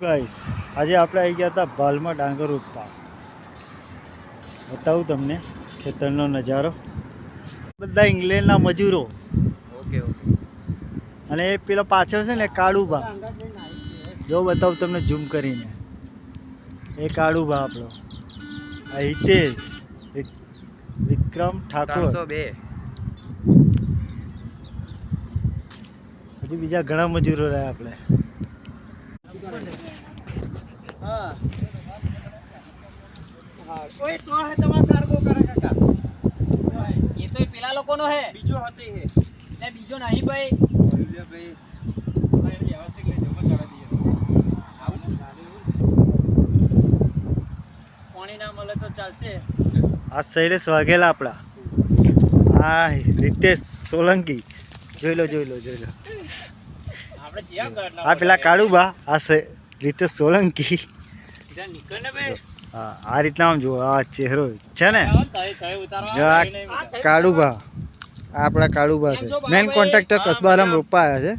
Guys આજે આપણે આવી ગયા હતા ભાલમાં ડાંગર ઉગતા બતાવું તમને ખેતરનો નજારો. બધા ઇંગ્લેન્ડના મજૂરો. ઓકે ઓકે અને એ પેલો પાછળ છે ને કાળુબા જો બતાવું તમને ઝૂમ કરીને. એ કાળુબા આપણો. આ હિતેશ વિક્રમ ઠાકોર. હજી બીજા ઘણા મજૂરો રહ્યા આપણે. ઓય તો હે તમાર કાર્ગો કરે કાકા એ તો પેલા લોકોનો હે બીજો હતી હે એટલે બીજો નહીં ભાઈ પાણી ના મળે તો ચાલશે આ શૈલેષ વાઘેલા આપણા. આ રિતેશ સોલંકી. જોઈ લો જોઈ લો જોઈ લો. આ પેલા કાળુબા આ સે રીતેશ સોલંકી. હા આ રીતના આમ જુઓ આ ચહેરો છે ને? કાળુબા આપણા કાળુબા છે. મેન કોન્ટ્રાક્ટર કસબારામ રોપા આવ્યા છે.